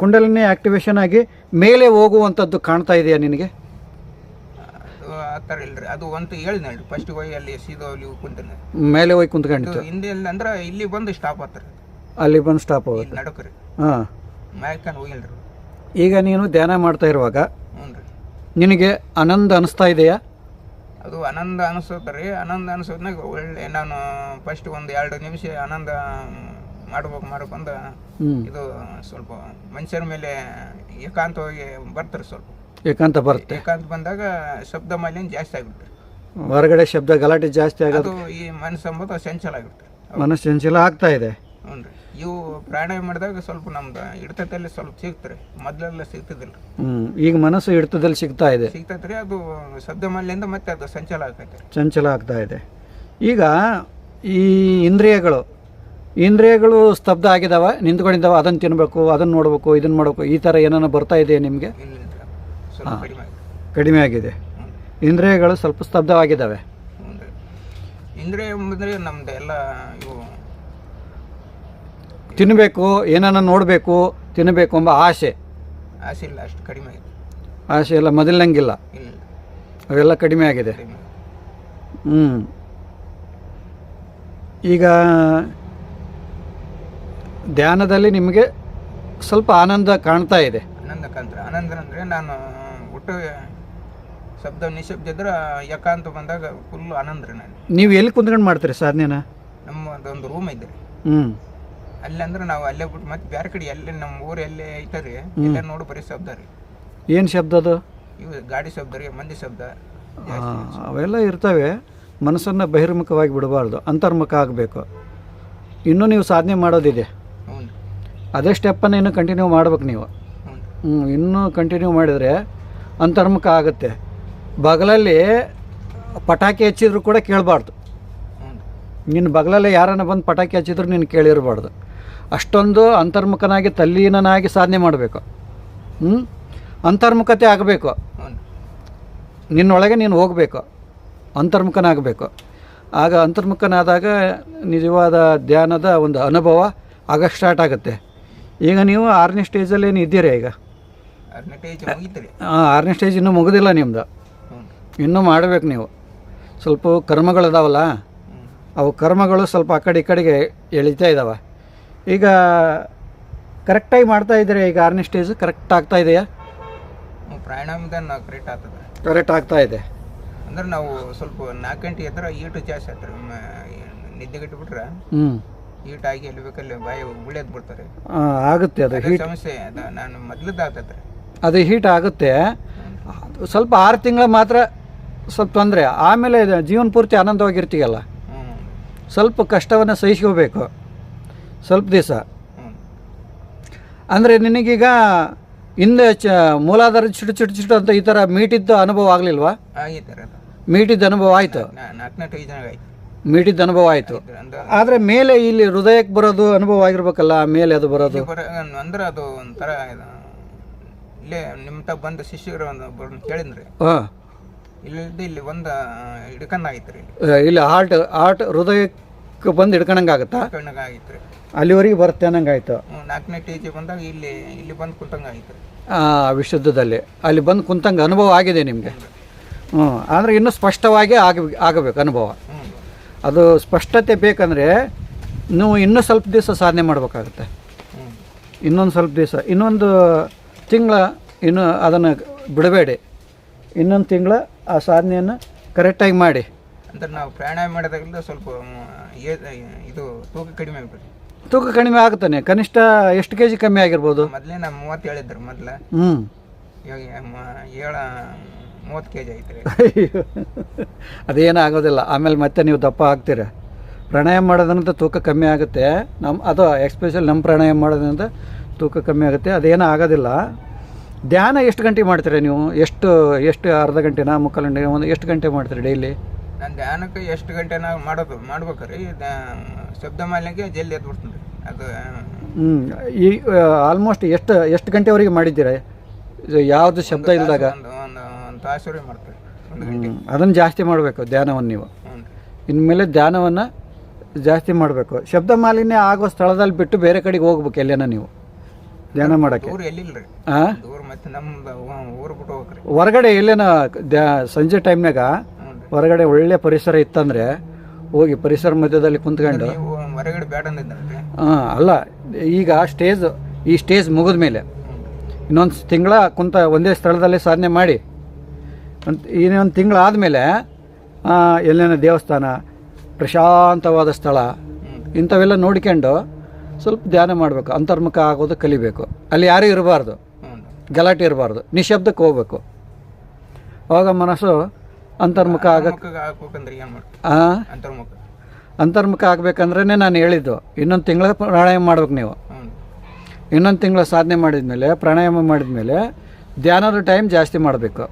ಕುಂಡಲಿನಿ ಆಕ್ಟಿವೇಶನ್ ಆಗಿ ಮೇಲೆ ಹೋಗುವಂಥದ್ದು ಕಾಣ್ತಾ ಇದೆಯಾ ನಿನಗೆ? ಆ ಥರ ಇಲ್ರಿ. ಅದು ಒಂದು ಹೇಳಿದ್ನಲ್ರಿ ಫಸ್ಟ್ ಹೋಗಿ ಅಲ್ಲಿ ಸೀದಾ ಅಲ್ಲಿ ಕುಂತೀನಿ ಮೇಲೆ ಹೋಗಿ ಕುಂತ್ಕೊಂಡಿತ್ತು ಹಿಂದೆ ಇಲ್ಲ ಅಂದ್ರೆ ಇಲ್ಲಿ ಬಂದು ಸ್ಟಾಪ್ ಆಗ್ತಾರೆ ಅಲ್ಲಿ ಬಂದು ಸ್ಟಾಪ್ ಆಗುತ್ತೆ. ನಡಕ್ರಿ. ಹಾಂ. ಹೋಗಿಲ್ರಿ. ಈಗ ನೀನು ಧ್ಯಾನ ಮಾಡ್ತಾ ಇರುವಾಗ ಹ್ಞೂ ರೀ ನಿನಗೆ ಆನಂದ ಅನಿಸ್ತಾ ಇದೆಯಾ? ಅದು ಆನಂದ ಅನಿಸುತ್ತೆ ರೀ. ಆನಂದ ಅನಿಸೋದ್ನಾಗ ಒಳ್ಳೆ ನಾನು ಫಸ್ಟ್ ಒಂದು ಎರಡು ನಿಮಿಷ ಆನಂದ ಮಾಡ್ಬೇಕು ಮಾಡ್ಬೇಕಂದ ಹ್ಞೂ ಇದು ಸ್ವಲ್ಪ ಮನುಷ್ಯರ ಮೇಲೆ ಏಕಾಂತವಾಗಿ ಬರ್ತಾರೆ ಸ್ವಲ್ಪ. ಏಕಾಂತ ಬರುತ್ತೆ. ಏಕಾಂತ ಬಂದಾಗ ಶಬ್ದ ಮಾಲಿನ್ಯ ಜಾಸ್ತಿ ಆಗುತ್ತೆ ಹೊರಗಡೆ ಶಬ್ದ ಗಲಾಟೆ ಜಾಸ್ತಿ ಆಗೋದು. ಅದು ಈ ಮನಸ್ಸು ಎಂಬುದು ಚಂಚಲ ಆಗಿಬಿಡ್ತಾರೆ ಮನಸ್ಸು ಚಂಚಲ ಆಗ್ತಾ ಇದೆ. ಹ್ಞೂ ರೀ ಇವು ಪ್ರಾಣಾಯಾಮ ಮಾಡಿದಾಗ ಸ್ವಲ್ಪ ನಮ್ದು ಹಿಡಿತದಲ್ಲಿ ಸ್ವಲ್ಪ ಸಿಗ್ತಾರೆ ಮೊದಲೆಲ್ಲ ಸಿಗ್ತದಿಲ್ಲ ಈಗ ಮನಸ್ಸು ಹಿಡ್ತದಲ್ಲಿ ಸಿಗ್ತಾ ಇದೆ. ಸಿಗ್ತೈತೆ ರೀ ಅದು ಶಬ್ದ ಮಾಲಿನ್ಯದಿಂದ ಮತ್ತೆ ಅದು ಸಂಚಲ ಆಗ್ತೈತೆ. ಚಂಚಲ ಆಗ್ತಾ ಇದೆ. ಈಗ ಈ ಇಂದ್ರಿಯಗಳು ಇಂದ್ರಿಯಗಳು ಸ್ತಬ್ಧ ಆಗಿದಾವ ನಿಂತ್ಕೊಂಡಿದ್ದಾವ ಅದನ್ನು ತಿನ್ನಬೇಕು ಅದನ್ನು ನೋಡಬೇಕು ಇದನ್ನು ಮಾಡಬೇಕು ಈ ಥರ ಏನಾನ ಬರ್ತಾ ಇದೆ ನಿಮಗೆ? ಇಲ್ಲ ಇಲ್ಲ ಸ್ವಲ್ಪ ಕಡಿಮೆ ಆಗಿದೆ. ಕಡಿಮೆ ಆಗಿದೆ. ಇಂದ್ರಿಯಗಳು ಸ್ವಲ್ಪ ಸ್ತಬ್ಧವಾಗಿದ್ದಾವೆ ಹ್ಞೂ ರೀ ಇಂದ್ರಿಯ ಎಂಬುದ್ರೆ ನಮ್ದು ಎಲ್ಲ ಇವು ತಿನ್ನಬೇಕು ಏನನ್ನ ನೋಡಬೇಕು ತಿನ್ನಬೇಕು ಎಂಬ ಆಸೆ. ಆಸೆ ಇಲ್ಲ ಅಷ್ಟು ಕಡಿಮೆ ಆಗಿದೆ. ಆಸೆ ಎಲ್ಲ ಮೊದಲಿನಂಗಿಲ್ಲ. ಇಲ್ಲ. ಅವೆಲ್ಲ ಕಡಿಮೆ ಆಗಿದೆ. ಕಡಿಮೆ ಹ್ಞೂ ಈಗ ಧ್ಯಾನದಲ್ಲಿ ನಿಮಗೆ ಸ್ವಲ್ಪ ಆನಂದ ಕಾಣ್ತಾ ಇದೆ. ಆನಂದ ಕಾಂತ್ರ ಆನಂದ ಅಂದರೆ ನಾನು ಒಟ್ಟು ಶಬ್ದ ನಿಶಬ್ದ ಇದ್ರೆ ಏಕಾಂತ ಬಂದಾಗ ಫುಲ್ ಆನಂದ ರೀ ನಾನು. ನೀವು ಎಲ್ಲಿ ಕುಂತ್ಕೊಂಡು ಮಾಡ್ತೀರಿ ಸಾಧನೆನ ನಮ್ಮದೊಂದು ರೂಮ್ ರೀ. ಹ್ಞೂ ಅಲ್ಲಿ ಅಂದ್ರೆ ನಾವು ಅಲ್ಲೇ ಬಿಟ್ಟು ಮತ್ತೆ ಬೇರೆ ಕಡೆ ಎಲ್ಲಿ ನಮ್ಮ ಊರು ಎಲ್ಲೇ ಐತರಿ ಎಲ್ಲ ನೋಡಿ ಬರೀ ಶಬ್ದ ರೀ. ಏನು ಶಬ್ದ ಅದು? ಇವು ಗಾಡಿ ಶಬ್ದ ರೀ ಮಂದಿ ಶಬ್ದ. ಅವೆಲ್ಲ ಇರ್ತವೆ ಮನಸ್ಸನ್ನು ಬಹಿರ್ಮುಖವಾಗಿ ಬಿಡಬಾರ್ದು ಅಂತರ್ಮುಖ ಆಗಬೇಕು. ಇನ್ನೂ ನೀವು ಸಾಧನೆ ಮಾಡೋದಿದೆ. ಅದೇ ಸ್ಟೆಪ್ಪನ್ನು ಇನ್ನೂ ಕಂಟಿನ್ಯೂ ಮಾಡ್ಬೇಕು ನೀವು. ಹ್ಞೂ ಇನ್ನೂ ಕಂಟಿನ್ಯೂ ಮಾಡಿದರೆ ಅಂತರ್ಮುಖ ಆಗುತ್ತೆ. ಬಗಲಲ್ಲಿ ಪಟಾಕಿ ಹಚ್ಚಿದ್ರು ಕೂಡ ಕೇಳಬಾರ್ದು. ನಿನ್ನ ಬಗಲಲ್ಲೇ ಯಾರನ್ನ ಬಂದು ಪಟಾಕಿ ಹಚ್ಚಿದ್ರು ನೀನು ಕೇಳಿರಬಾರ್ದು. ಅಷ್ಟೊಂದು ಅಂತರ್ಮುಖನಾಗಿ ತಲ್ಲೀನನಾಗಿ ಸಾಧನೆ ಮಾಡಬೇಕು. ಹ್ಞೂ ಅಂತರ್ಮುಖತೆ ಆಗಬೇಕು. ನಿನ್ನೊಳಗೆ ನೀನು ಹೋಗಬೇಕು. ಅಂತರ್ಮುಖನಾಗಬೇಕು. ಆಗ ಅಂತರ್ಮುಖನಾದಾಗ ನಿಜವಾದ ಧ್ಯಾನದ ಒಂದು ಅನುಭವ ಆಗ ಸ್ಟಾರ್ಟ್ ಆಗುತ್ತೆ. ಈಗ ನೀವು ಆರನೇ ಸ್ಟೇಜಲ್ಲಿ ಏನು ಇದ್ದೀರಾ ಈಗ? ಹಾಂ ಆರನೇ ಸ್ಟೇಜ್ ಇನ್ನೂ ಮುಗಿದಿಲ್ಲ ನಿಮ್ಮದು ಇನ್ನೂ ಮಾಡಬೇಕು ನೀವು. ಸ್ವಲ್ಪ ಕರ್ಮಗಳಿದಾವಲ್ಲ? ಅವು ಕರ್ಮಗಳು ಸ್ವಲ್ಪ ಆ ಕಡೆ ಈ ಕಡೆಗೆ ಎಳಿತಾ ಇದ್ದಾವೆ ಈಗ ಕರೆಕ್ಟಾಗಿ ಮಾಡ್ತಾ ಇದ್ದೀರಾ? ಈಗ ಆರನೇ ಸ್ಟೇಜ್ ಕರೆಕ್ಟ್ ಆಗ್ತಾ ಇದೆಯಾ? ಪ್ರಾಣಾಯಾಮದ ನಾವು ಕರೆಕ್ಟ್ ಆಗ್ತದೆ. ಕರೆಕ್ಟ್ ಆಗ್ತಾ ಇದೆ. ಅಂದ್ರೆ ನಾವು ಸ್ವಲ್ಪ ನಾಲ್ಕು ಗಂಟೆ ಎದ್ರೆ ಈಟು ಜಾಸ್ತಿ ಆತ್ರಿ ನಿದ್ದೆಗೆಟ್ಟು ಬಿಟ್ರೆ ಹ್ಞೂ ಈಟ್ ಆಗಿ ಎಲ್ಲಿ ಬೇಕಲ್ಲಿ ಬಾಯಿ ಉಳಿಯೋದು ಬಿಡ್ತಾರೆ ಆಗುತ್ತೆ ಅದು ಹೀಟ್ ಸಮಸ್ಯೆ. ಅದ ನಾನು ಮೊದ್ಲದ್ದು ಆಗ್ತೈತೆ ರೀ ಅದು ಹೀಟ್ ಆಗುತ್ತೆ. ಸ್ವಲ್ಪ ಆರು ತಿಂಗಳ ಮಾತ್ರ ಸ್ವಲ್ಪ ತೊಂದರೆ. ಆಮೇಲೆ ಜೀವನ ಪೂರ್ತಿ ಆನಂದವಾಗಿರ್ತೀಯಲ್ಲ. ಸ್ವಲ್ಪ ಕಷ್ಟವನ್ನು ಸಹಿಸ್ಕೋಬೇಕು. ಸ್ವಲ್ಪ ದಿವಸ. ಅಂದರೆ ನಿನಗೀಗ ಹಿಂದೆ ಚ ಮೂಲಾಧಾರ ಚಿಟು ಚಿಟು ಚಿಟು ಅಂತ ಈ ಥರ ಮೀಟಿದ್ದು ಅನುಭವ ಆಗಲಿಲ್ವಾ? ಮೀಟಿದ್ದ ಅನುಭವ ಆಯಿತು? ನಾಲ್ಕನೇ ಆಯ್ತು. ಮೀಟಿದ್ದ ಅನುಭವ ಆಯಿತು. ಆದರೆ ಮೇಲೆ ಇಲ್ಲಿ ಹೃದಯಕ್ಕೆ ಬರೋದು ಅನುಭವ ಆಗಿರ್ಬೇಕಲ್ಲ ಮೇಲೆ ಅದು ಬರೋದು? ಅಂದ್ರೆ ಅದು ಒಂಥರ ಇಲ್ಲೇ ನಿಮ್ಮ ತ ಬಂದ ಶಿಷ್ಯರು ಒಂದು ಕೇಳಿದ್ರಿ. ಹಾಂ. ಇಲ್ಲಿ ಇಲ್ಲಿ ಒಂದು ಹಿಡ್ಕಂಡ್ ರೀ ಇಲ್ಲಿ. ಹಾರ್ಟ್ ಹಾರ್ಟ್ ಹೃದಯಕ್ಕೆ ಬಂದು ಹಿಡ್ಕೊಂಡಂಗ ಆಗುತ್ತಾ ರೀ. ಅಲ್ಲಿವರೆಗೆ ಬರುತ್ತೆ ಅನ್ನಂಗೆ ನಾಲ್ಕನೇ ನಾಲ್ಕನೇ ಟೇಜ್ ಬಂದಾಗ ಇಲ್ಲಿ ಇಲ್ಲಿ ಬಂದು ಕುಂತಂಗೆ ವಿಶುದ್ಧದಲ್ಲಿ ಅಲ್ಲಿ ಬಂದು ಕುಂತಂಗೆ ಅನುಭವ ಆಗಿದೆ ನಿಮಗೆ? ಹ್ಞೂ ಆದರೆ ಇನ್ನೂ ಸ್ಪಷ್ಟವಾಗಿ ಆಗ ಆಗಬೇಕು ಅನುಭವ. ಅದು ಸ್ಪಷ್ಟತೆ ಬೇಕಂದರೆ ನೀವು ಇನ್ನೂ ಸ್ವಲ್ಪ ದಿವಸ ಸಾಧನೆ ಮಾಡಬೇಕಾಗುತ್ತೆ. ಇನ್ನೊಂದು ಸ್ವಲ್ಪ ದಿವಸ ಇನ್ನೊಂದು ತಿಂಗಳ ಇನ್ನು ಅದನ್ನು ಬಿಡಬೇಡಿ. ಇನ್ನೊಂದು ತಿಂಗಳ ಆ ಸಾಧನೆಯನ್ನು ಕರೆಕ್ಟಾಗಿ ಮಾಡಿ. ಅಂದ್ರೆ ನಾವು ಪ್ರಾಣಾಯಾಮ ಮಾಡಿದಾಗಲಿಂದ ಸ್ವಲ್ಪ ಇದು ತೂಕ ಕಡಿಮೆ ಆಗ್ಬಿಡ್ರಿ ತೂಕ ಕಡಿಮೆ ಆಗುತ್ತಾನೆ ಕನಿಷ್ಠ ಎಷ್ಟು ಕೆ ಜಿ ಕಮ್ಮಿ ಆಗಿರ್ಬೋದು? ಮೊದಲೇ ನಾವು ಮೂವತ್ತು ಹೇಳಿದ್ರು ಮೊದ್ಲು. ಹ್ಞೂ ಇವಾಗ ಏಳ ಮೂವತ್ತು ಕೆಜಿ ಐತ್ರಿ ಅಯ್ಯೋ. ಅದೇನೂ ಆಗೋದಿಲ್ಲ. ಆಮೇಲೆ ಮತ್ತೆ ನೀವು ದಪ್ಪ ಆಗ್ತೀರ. ಪ್ರಾಣಾಯಾಮ ಮಾಡೋದ್ರಿಂದ ತೂಕ ಕಮ್ಮಿ ಆಗುತ್ತೆ. ನಮ್ಮ ಅದು ಎಕ್ಸ್ಪೆಷಲ್ ನಮ್ಮ ಪ್ರಾಣಾಯಾಮ ಮಾಡೋದ್ರಿಂದ ತೂಕ ಕಮ್ಮಿ ಆಗುತ್ತೆ. ಅದೇನೂ ಆಗೋದಿಲ್ಲ. ಧ್ಯಾನ ಎಷ್ಟು ಗಂಟೆ ಮಾಡ್ತೀರಾ ನೀವು? ಎಷ್ಟು ಎಷ್ಟು ಅರ್ಧ ಗಂಟೆನಾ ಮುಕ್ಕಾಲು ಗಂಟೆ ಒಂದು ಎಷ್ಟು ಗಂಟೆ ಮಾಡ್ತೀರಿ ಡೈಲಿ? ಧ್ಯಾನಕ್ಕೆ ಎಷ್ಟು ಗಂಟೆ ನಾವು ಮಾಡೋದು ಮಾಡ್ಬೇಕ್ರಿ? ಶಬ್ದ ಮಾಲಿನ್ಯಕ್ಕೆ ಜಲ್ದಿ ಎದ್ದು ಬಿಡ್ತೀನಿ ರೀ ಅದು ಹ್ಞೂ ಈ ಆಲ್ಮೋಸ್ಟ್ ಎಷ್ಟು ಎಷ್ಟು ಗಂಟೆವರೆಗೆ ಮಾಡಿದ್ದೀರಾ? ಇದು ಯಾವುದು ಶಬ್ದ ಇಲ್ಲದಾಗ ಒಂದು ಒಂದು ಒಂದು ತಾಸುವರೆ ಮಾಡ್ತೀವಿ. ಒಂದು ಗಂಟೆ. ಅದನ್ನು ಜಾಸ್ತಿ ಮಾಡಬೇಕು ಧ್ಯಾನವನ್ನು ನೀವು. ಹ್ಞೂ ಇನ್ಮೇಲೆ ಧ್ಯಾನವನ್ನು ಜಾಸ್ತಿ ಮಾಡಬೇಕು. ಶಬ್ದ ಮಾಲಿನ್ಯ ಆಗೋ ಸ್ಥಳದಲ್ಲಿ ಬಿಟ್ಟು ಬೇರೆ ಕಡೆಗೆ ಹೋಗ್ಬೇಕು ಎಲ್ಲೇನ ನೀವು. ಧ್ಯಾನ ಮಾಡೋಕ್ಕೆ ದೂರ ಎಲ್ಲಿಲ್ಲ ರೀ ಹಾಂ ದೂರ ಮತ್ತೆ ನಮ್ದು ಊ- ಊರು ಬಿಟ್ಟು ಹೋಗ್ರಿ. ಹೊರಗಡೆ ಎಲ್ಲೇನ ದ್ಯಾ ಸಂಜೆ ಟೈಮ್ನಾಗ ಹೊರಗಡೆ ಒಳ್ಳೆ ಪರಿಸರ ಇತ್ತಂದರೆ ಹೋಗಿ ಪರಿಸರ ಮಧ್ಯದಲ್ಲಿ ಕುಂತ್ಕೊಂಡು ಹೊರಗಡೆ ಬೇಡ ಹಾಂ ಅಲ್ಲ ಈಗ ಸ್ಟೇಜ್ ಈ ಸ್ಟೇಜ್ ಮುಗಿದ ಮೇಲೆ ಇನ್ನೊಂದು ತಿಂಗಳ ಕುಂತ ಒಂದೇ ಸ್ಥಳದಲ್ಲಿ ಸಾಧನೆ ಮಾಡಿ. ಒಂದು ಇನ್ನೊಂದು ತಿಂಗಳಾದಮೇಲೆ ಎಲ್ಲೇನ ದೇವಸ್ಥಾನ ಪ್ರಶಾಂತವಾದ ಸ್ಥಳ ಇಂಥವೆಲ್ಲ ನೋಡಿಕೊಂಡು ಸ್ವಲ್ಪ ಧ್ಯಾನ ಮಾಡಬೇಕು ಅಂತರ್ಮುಖ ಆಗೋದು ಕಲಿಬೇಕು. ಅಲ್ಲಿ ಯಾರೂ ಇರಬಾರ್ದು. ಗಲಾಟೆ ಇರಬಾರ್ದು. ನಿಶಬ್ದಕ್ಕೆ ಹೋಗ್ಬೇಕು. ಅವಾಗ ಮನಸ್ಸು ಅಂತರ್ಮುಖ ಆಗ ಅಂತರ್ಮುಖ ಹಾಕ್ಬೇಕಂದ್ರೆ ಏನು ಮಾಡ್ತೀವಿ ಆ, ಅಂತರ್ಮುಖ. ಅಂತರ್ಮುಖ ಆಗ್ಬೇಕಂದ್ರೆ ನಾನು ಹೇಳಿದ್ದು. ಇನ್ನೊಂದು ತಿಂಗಳ ಪ್ರಾಣಾಯಾಮ ಮಾಡ್ಬೇಕು ನೀವು. ಇನ್ನೊಂದು ತಿಂಗಳ ಸಾಧನೆ ಮಾಡಿದ್ಮೇಲೆ ಪ್ರಾಣಾಯಾಮ ಮಾಡಿದ್ಮೇಲೆ ಧ್ಯಾನದ ಟೈಮ್ ಜಾಸ್ತಿ ಮಾಡಬೇಕು.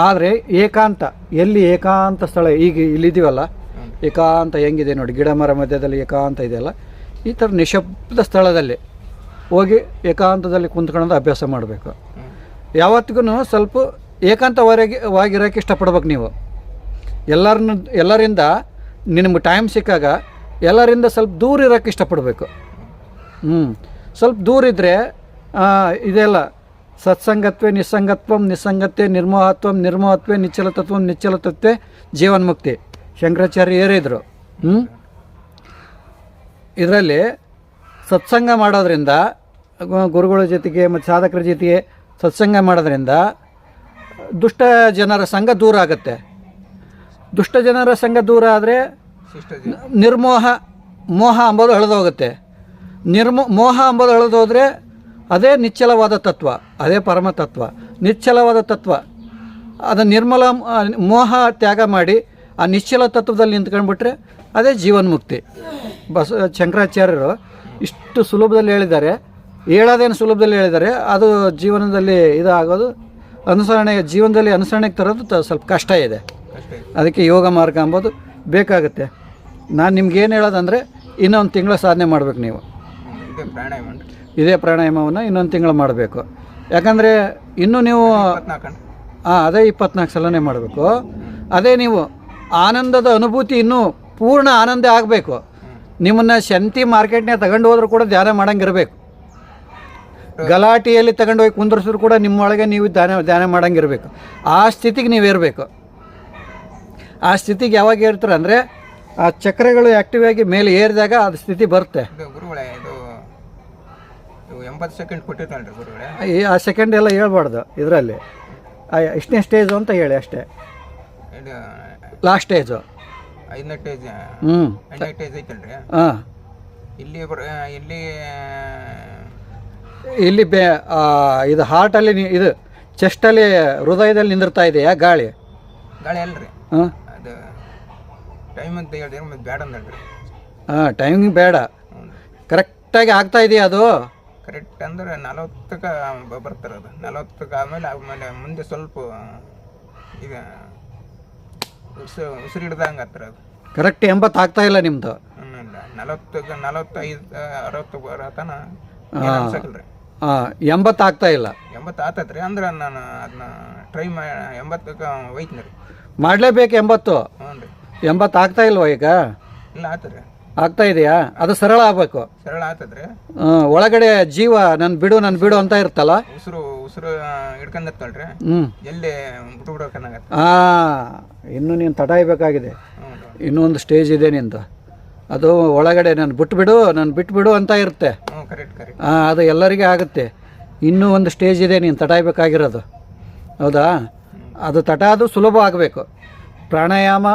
ಆದರೆ ಏಕಾಂತ ಎಲ್ಲಿ ಏಕಾಂತ ಸ್ಥಳ ಈಗ ಇಲ್ಲಿದ್ದೀವಲ್ಲ ಏಕಾಂತ ಹೆಂಗಿದೆ ನೋಡಿ ಗಿಡ ಮರ ಮಧ್ಯದಲ್ಲಿ ಏಕಾಂತ ಇದೆಯಲ್ಲ ಈ ಥರ ನಿಶಬ್ದ ಸ್ಥಳದಲ್ಲಿ ಹೋಗಿ ಏಕಾಂತದಲ್ಲಿ ಕುಂತ್ಕೊಳ್ಳೋದು ಅಭ್ಯಾಸ ಮಾಡಬೇಕು. ಯಾವತ್ತಿಗೂ ಸ್ವಲ್ಪ ಏಕಾಂತವರೆಗೆ ವಾಗಿರೋಕ್ಕೆ ಇಷ್ಟಪಡ್ಬೇಕು ನೀವು. ಎಲ್ಲರನ್ನ, ಎಲ್ಲರಿಂದ ನಿಮ್ಗೆ ಟೈಮ್ ಸಿಕ್ಕಾಗ ಎಲ್ಲರಿಂದ ಸ್ವಲ್ಪ ದೂರ ಇರೋಕ್ಕೆ ಇಷ್ಟಪಡಬೇಕು. ಹ್ಞೂ ಸ್ವಲ್ಪ ದೂರ ಇದ್ದರೆ ಇದೆಲ್ಲ ಸತ್ಸಂಗತ್ವೇ, ನಿಸ್ಸಂಗತ್ವಂ ನಿಸ್ಸಂಗತ್ವ ನಿರ್ಮೋಹತ್ವಂ, ನಿರ್ಮೋಹತ್ವೇ, ನಿಚ್ಚಲತತ್ವಂ ನಿಚ್ಚಲತತ್ವೇ ಜೀವನ್ಮುಕ್ತಿ, ಶಂಕರಾಚಾರ್ಯ ಏರಿದ್ರು ಹ್ಞೂ ಇದರಲ್ಲಿ ಸತ್ಸಂಗ ಮಾಡೋದ್ರಿಂದ, ಗುರುಗಳ ಜೊತೆಗೆ ಮತ್ತು ಸಾಧಕರ ಜೊತೆಗೆ ಸತ್ಸಂಗ ಮಾಡೋದ್ರಿಂದ ದುಷ್ಟ ಜನರ ಸಂಘ ದೂರ ಆಗುತ್ತೆ. ದುಷ್ಟ ಜನರ ಸಂಘ ದೂರ ಆದರೆ ನಿರ್ಮೋಹ, ಮೋಹ ಅಂಬೋದು ಹೋಗುತ್ತೆ ನಿರ್ಮೋ, ಮೋಹ ಅಂಬೋದು ಹೋದರೆ ಅದೇ ನಿಚ್ಚಲವಾದ ತತ್ವ, ಅದೇ ಪರಮ ತತ್ವ, ನಿಚ್ಚಲವಾದ ತತ್ವ. ಅದು ನಿರ್ಮಲ, ಮೋಹ ತ್ಯಾಗ ಮಾಡಿ ಆ ನಿಶ್ಚಲ ತತ್ವದಲ್ಲಿ ನಿಂತ್ಕೊಂಡ್ಬಿಟ್ರೆ ಅದೇ ಜೀವನ್ಮುಕ್ತಿ. ಬಸ, ಶಂಕರಾಚಾರ್ಯರು ಇಷ್ಟು ಸುಲಭದಲ್ಲಿ ಹೇಳಿದ್ದಾರೆ. ಹೇಳೋದೇನು ಸುಲಭದಲ್ಲಿ ಹೇಳಿದ್ದಾರೆ, ಅದು ಜೀವನದಲ್ಲಿ ಇದು ಆಗೋದು ಅನುಸರಣೆ ಜೀವನದಲ್ಲಿ ಅನುಸರಣೆಗೆ ತರೋದು ತ- ಸ್ವಲ್ಪ ಕಷ್ಟ ಇದೆ. ಅದಕ್ಕೆ ಯೋಗ ಮಾರ್ಗ ಅಂಬೋದು ಬೇಕಾಗುತ್ತೆ. ನಾನು ನಿಮ್ಗೆ ಏನು ಹೇಳೋದಂದರೆ ಇನ್ನೊಂದು ತಿಂಗಳ ಸಾಧನೆ ಮಾಡಬೇಕು ನೀವು. ಇದೇ ಪ್ರಾಣಾಯಾಮ ಅನ್ರಿ ಇದೇ ಪ್ರಾಣಾಯಾಮವನ್ನು ಇನ್ನೊಂದು ತಿಂಗಳು ಮಾಡಬೇಕು. ಯಾಕಂದರೆ ಇನ್ನೂ ನೀವು ಹಾಂ ಅದೇ ಇಪ್ಪತ್ನಾಲ್ಕು ಸಲನೇ ಮಾಡಬೇಕು. ಅದೇ ನೀವು ಆನಂದದ ಅನುಭೂತಿ ಇನ್ನೂ ಪೂರ್ಣ ಆನಂದ ಆಗಬೇಕು. ನಿಮ್ಮನ್ನು ಶಂತಿ ಮಾರ್ಕೆಟ್ನೇ ತಗೊಂಡು ಹೋದ್ರೂ ಕೂಡ ಧ್ಯಾನ ಮಾಡಂಗಿರಬೇಕು. ಗಲಾಟೆಯಲ್ಲಿ ತಗೊಂಡು ಹೋಗಿ ಕುಂದ್ರಿಸಿದ್ರು ಕೂಡ ನಿಮ್ಮೊಳಗೆ ನೀವು ಧ್ಯಾನ ಧ್ಯಾನ ಮಾಡಂಗಿರಬೇಕು. ಆ ಸ್ಥಿತಿಗೆ ನೀವು ಇರಬೇಕು ಆ ಸ್ಥಿತಿಗೆ ಯಾವಾಗ ಏರ್ತಾರೆ ಅಂದರೆ ಆ ಚಕ್ರಗಳು ಆ್ಯಕ್ಟಿವ್ ಆಗಿ ಮೇಲೆ ಏರಿದಾಗ ಅದು ಸ್ಥಿತಿ ಬರುತ್ತೆ. ಎಂಬತ್ತು ಸೆಕೆಂಡ್ ಆ ಸೆಕೆಂಡ್ ಎಲ್ಲ ಹೇಳ್ಬಾರ್ದು ಇದರಲ್ಲಿ. ಇಷ್ಟನೇ ಸ್ಟೇಜು ಅಂತ ಹೇಳಿ ಅಷ್ಟೇ. ಲಾಸ್ಟ್ ಸ್ಟೇಜು ಐದನೇ ಹ್ಞೂ ಐತಲ್ರಿ? ಹಾಂ. ಇಲ್ಲಿ ಇಲ್ಲಿ ಇಲ್ಲಿ ಬೆ ಇದು ಹಾರ್ಟಲ್ಲಿ ನಿ- ಇದು ಚೆಸ್ಟಲ್ಲಿ ಹೃದಯದಲ್ಲಿ ನಿಂದಿರ್ತಾ ಇದೆಯಾ ಗಾಳಿ? ಗಾಳಿ ಅಲ್ರಿ. ಹಾಂ? ಅದು ಟೈಮ್ ಅಂತ ಹೇಳಿದ್ರೆ ಮತ್ತೆ ಬೇಡ ಅಂದ್ರಿ ಹಾಂ ಟೈಮಿಂಗ್ ಬೇಡ. ಕರೆಕ್ಟಾಗಿ ಆಗ್ತಾ ಇದೆಯಾ ಅದು? ಕರೆಕ್ಟ್ ಅಂದ್ರೆ ನಲವತ್ತಕ್ಕೆ ಬರ್ತಾರೆ ಅದು. ನಲವತ್ತಕ್ಕೆ ಆಮೇಲೆ ಆಮೇಲೆ ಮುಂದೆ ಸ್ವಲ್ಪ ಈಗ ಉಸಿರು ಉಸಿರು ಹಿಡ್ದಂಗೆ ಹತ್ರ ಅದು. ಕರೆಕ್ಟ್ ಎಂಬತ್ತು ಆಗ್ತಾ ಇಲ್ಲ ನಿಮ್ಮದು ಆಮೇಲೆ ನಲವತ್ತಕ್ಕೆ ನಲವತ್ತೈದು ಅರವತ್ತು ಬರತನ ಹಾಂ. ಹಾಂ ಎಂಬತ್ತು ಆಗ್ತಾ ಇಲ್ಲ. ಎಂಬತ್ತು ಆತತ್ರಿ ಅಂದ್ರೆ ನಾನು ಅದನ್ನ ಟ್ರೈ ಮಾ ಎಂಬತ್ತು ಒಯ್ತೀನಿ ರೀ. ಮಾಡಲೇಬೇಕು ಎಂಬತ್ತು? ಹ್ಞೂ ರೀ. ಎಂಬತ್ತು ಆಗ್ತಾ ಇಲ್ವಾ ಈಗ? ಇಲ್ಲ ಆತದ್ರಿ. ಆಗ್ತಾ ಇದೆಯಾ? ಅದು ಸರಳ ಆಗ್ಬೇಕು. ಸರಳ ಆತದ್ರಿ. ಒಳಗಡೆ ಜೀವ ನನ್ನ ಬಿಡು ನನ್ನ ಬಿಡು ಅಂತ ಇರ್ತಲ್ಲ ಉಸಿರು ಉಸಿರು ಹಿಡ್ಕೊಂಡಿರ್ತಲ್ರಿ ಹ್ಞೂ. ಎಲ್ಲಿ ಬಿಟ್ಟು ಆ ಹಾಂ ಇನ್ನೂ ನೀನು ತಡಾಯಬೇಕಾಗಿದೆ. ಹ್ಞೂ ರೀ. ಇನ್ನೂ ಸ್ಟೇಜ್ ಇದೆ ನಿಂದು. ಅದು ಒಳಗಡೆ ನಾನು ಬಿಟ್ಬಿಡು ನಾನು ಬಿಟ್ಬಿಡು ಅಂತ ಇರುತ್ತೆ. ಹ್ಞೂ ಆ, ಅದು ಎಲ್ಲರಿಗೆ ಆಗುತ್ತೆ. ಇನ್ನೂ ಒಂದು ಸ್ಟೇಜ್ ಇದೆ ನೀನು ತಟಾಯ್ಬೇಕಾಗಿರೋದು. ಹೌದಾ? ಅದು ತಟ ಅದು ಸುಲಭ ಆಗಬೇಕು. ಪ್ರಾಣಾಯಾಮ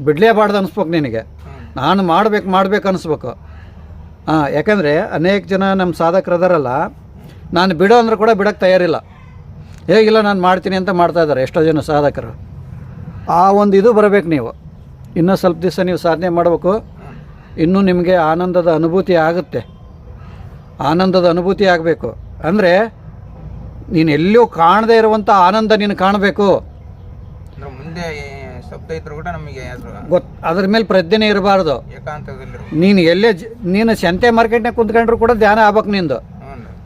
ಬಿಡಲೇಬಾರ್ದು ಅನಿಸ್ಬೇಕು ನಿನಗೆ. ನಾನು ಮಾಡ್ಬೇಕು ಮಾಡ್ಬೇಕು ಅನಿಸ್ಬೇಕು. ಹಾಂ ಯಾಕಂದರೆ ಅನೇಕ ಜನ ನಮ್ಮ ಸಾಧಕರು ಅದರಲ್ಲ ನಾನು ಬಿಡೋ ಅಂದ್ರೆ ಕೂಡ ಬಿಡೋಕ್ಕೆ ತಯಾರಿಲ್ಲ. ಹೇಗಿಲ್ಲ ನಾನು ಮಾಡ್ತೀನಿ ಅಂತ ಮಾಡ್ತಾ ಇದ್ದಾರೆ ಎಷ್ಟೋ ಜನ ಸಾಧಕರು. ಆ ಒಂದು ಇದು ಬರಬೇಕು ನೀವು. ಇನ್ನೂ ಸ್ವಲ್ಪ ದಿವಸ ನೀವು ಸಾಧನೆ ಮಾಡಬೇಕು. ಇನ್ನೂ ನಿಮಗೆ ಆನಂದದ ಅನುಭೂತಿ ಆಗುತ್ತೆ. ಆನಂದದ ಅನುಭೂತಿ ಆಗಬೇಕು. ಅಂದರೆ ನೀನು ಎಲ್ಲೂ ಕಾಣದೇ ಇರುವಂಥ ಆನಂದ ನೀನು ಕಾಣಬೇಕು. ಅಂದ್ರೆ ಮುಂದೆ ಈ ಶಬ್ದ ಇದ್ರು ಕೂಡ ನಮಗೆ ಗೊತ್ತು ಅದ್ರ ಮೇಲೆ ಪ್ರಜ್ಞೆ ಇರಬಾರ್ದು. ನೀನು ಎಲ್ಲೇ ಜ ನೀನು ಸಂತೆ ಮಾರ್ಕೆಟ್ನಾಗ ಕುಂತ್ಕೊಂಡ್ರು ಕೂಡ ಧ್ಯಾನ ಆಗ್ಬೇಕು ನಿಂದು.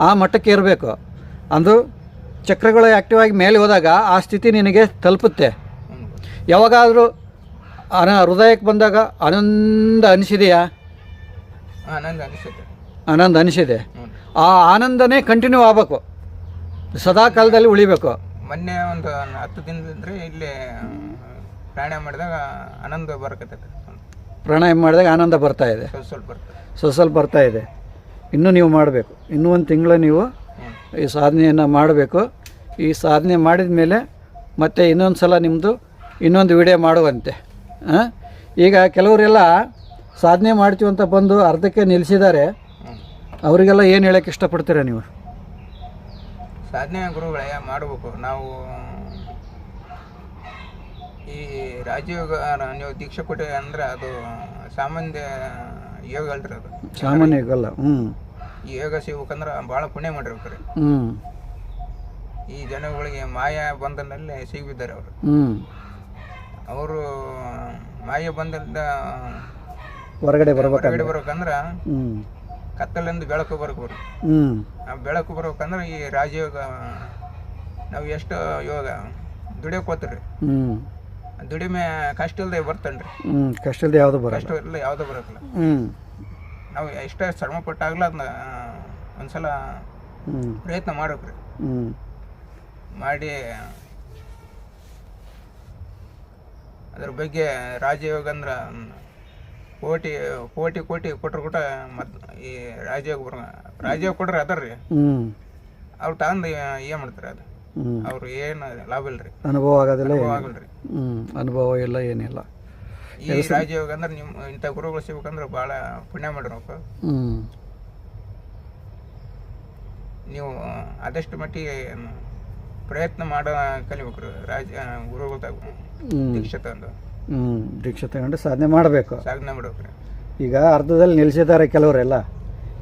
ಆ ಮಟ್ಟಕ್ಕೆ ಇರಬೇಕು. ಅಂದು ಚಕ್ರಗಳು ಆ್ಯಕ್ಟಿವ್ ಆಗಿ ಮೇಲೆ ಹೋದಾಗ ಆ ಸ್ಥಿತಿ ನಿನಗೆ ತಲುಪುತ್ತೆ. ಯಾವಾಗಾದರೂ ಅನ ಹೃದಯಕ್ಕೆ ಬಂದಾಗ ಆನಂದ ಅನಿಸಿದೆಯಾ? ಆನಂದ ಅನಿಸುತ್ತೆ. ಆನಂದ ಅನಿಸಿದೆ. ಆ ಆನಂದನೇ ಕಂಟಿನ್ಯೂ ಆಗಬೇಕು. ಸದಾ ಕಾಲದಲ್ಲಿ ಉಳಿಬೇಕು. ಮೊನ್ನೆ ಒಂದು ಹತ್ತು ದಿನದಿಂದ ಇಲ್ಲಿ ಪ್ರಾಣಾಯಾಮ ಮಾಡಿದಾಗ ಆನಂದ ಬರಕತ್ತೈತೆ. ಪ್ರಾಣಾಯಾಮ ಮಾಡಿದಾಗ ಆನಂದ ಬರ್ತಾ ಇದೆ. ಸ್ವಲ್ಪ ಸ್ವಲ್ಪ ಬರ್ತದೆ ಸ್ವಲ್ಪ ಸ್ವಲ್ಪ ಬರ್ತಾ ಇದೆ. ಇನ್ನೂ ನೀವು ಮಾಡಬೇಕು. ಇನ್ನೂ ಒಂದು ತಿಂಗಳು ನೀವು ಈ ಸಾಧನೆಯನ್ನು ಮಾಡಬೇಕು. ಈ ಸಾಧನೆ ಮಾಡಿದ ಮೇಲೆ ಮತ್ತೆ ಇನ್ನೊಂದು ಸಲ ನಿಮ್ಮದು ಇನ್ನೊಂದು ವಿಡಿಯೋ ಮಾಡುವಂತೆ. ಈಗ ಕೆಲವರೆಲ್ಲ ಸಾಧನೆ ಮಾಡ್ತೀವಿ ಅಂತ ಬಂದು ಅರ್ಧಕ್ಕೆ ನಿಲ್ಲಿಸಿದ್ದಾರೆ ಅವರಿಗೆಲ್ಲ ಏನು ಹೇಳಕ್ಕೆ ಇಷ್ಟಪಡ್ತೀರಾ ನೀವು? ಸಾಧನೆ ಗುರುಗಳೇ ಮಾಡಬೇಕು. ನಾವು ಈ ರಾಜಯೋಗ ನೀವು ದೀಕ್ಷೆ ಕೊಟ್ಟಿ ಅಂದ್ರೆ ಅದು ಸಾಮಾನ್ಯ ಯೋಗ ಅಲ್ರಿ ಅದು. ಸಾಮಾನ್ಯ ಈಗಲ್ಲ ಹ್ಞೂ ಈ ಯೋಗ ಸಿಗ್ಬೇಕಂದ್ರೆ ಭಾಳ ಪುಣ್ಯ ಮಾಡಿರ್ಬೇಕ್ರಿ ಹ್ಞೂ ಈ ಜನಗಳಿಗೆ ಮಾಯಾ ಬಂಧನಲ್ಲಿ ಸಿಗಿಬಿದ್ದಾರೆ ಅವರು. ಹ್ಞೂ ಅವರು ಮಾಯ ಬಂಧನದ ಹೊರಗಡೆ ಬರ್ಬೇಕು ಹೊರಗಡೆ ಬರ್ಬೇಕಂದ್ರೆ ಹ್ಞೂ ಕತ್ತಲಿಂದ ಬೆಳಕು ಬರ್ಬೇಕು ಹ್ಞೂ ಆ ಬೆಳಕು ಬರ್ಬೇಕಂದ್ರೆ ಈ ರಾಜಯೋಗ ನಾವು ಎಷ್ಟು ಯೋಗ ದುಡಿಯೋಕೋತ್ರಿ. ಹ್ಞೂ ದುಡಿಮೆ ಕಷ್ಟ ಇಲ್ಲದೆ ಬರ್ತಾನ್ರಿ. ಹ್ಞೂ ಇಲ್ಲದೆ ಯಾವುದು ಬರ ಕಷ್ಟ ಇಲ್ಲ ಯಾವುದೂ ಬರಕಿಲ್ಲ ಹ್ಞೂ ನಾವು ಎಷ್ಟೇ ಶ್ರಮ ಪಟ್ಟಾಗಲ ಅದನ್ನ ಒಂದ್ಸಲ ಪ್ರಯತ್ನ ಮಾಡ್ಬೇಕ್ರಿ. ಹ್ಞೂ ಮಾಡಿ ಅದ್ರ ಬಗ್ಗೆ ರಾಜಯೋಗ ಅಂದ್ರೆ ಕೋಟಿ ಕೋಟಿ ಕೋಟಿ ಕೊಟ್ರ ಕೂಡ ಮತ್ ಈ ರಾಜ್ಯ ರಾಜ್ಯ ಕೊಡ್ರಿ ಅದಾರ್ರಿ. ಹ್ಞೂ ಅವ್ರು ತಗೊಂಡು ಏನ್ ಮಾಡ್ತಾರೆ ಅದು? ಅವ್ರು ಏನು ಲಾಭ ಇಲ್ರಿ. ಅನುಭವ ಆಗೋದಿಲ್ಲ ಆಗಲ್ರಿ. ಅನುಭವ ಇಲ್ಲ ಏನಿಲ್ಲ. ಈ ರಾಜ್ಯಾಗ ಅಂದ್ರೆ ನಿಮ್ ಇಂಥ ಗುರುಗಳು ಸಿಗ್ಬೇಕಂದ್ರೆ ಭಾಳ ಪುಣ್ಯ ಮಾಡಿರ್ಬೇಕು. ನೀವು ಆದಷ್ಟು ಮಟ್ಟಿಗೆ ಪ್ರಯತ್ನ ಮಾಡೋ ಕಲಿಬೇಕ್ರಿ ರಾಜ ಗುರುಗಳು ತಗ ದೀಕ್ಷೆ ತಗೊಂಡು ಹ್ಞೂ ದೀಕ್ಷೆ ತಗೊಂಡು ಸಾಧನೆ ಮಾಡಬೇಕು. ಸಾಧನೆ ಮಾಡಬೇಕು. ಈಗ ಅರ್ಧದಲ್ಲಿ ನಿಲ್ಲಿಸಿದ್ದಾರೆ ಕೆಲವರೆಲ್ಲ.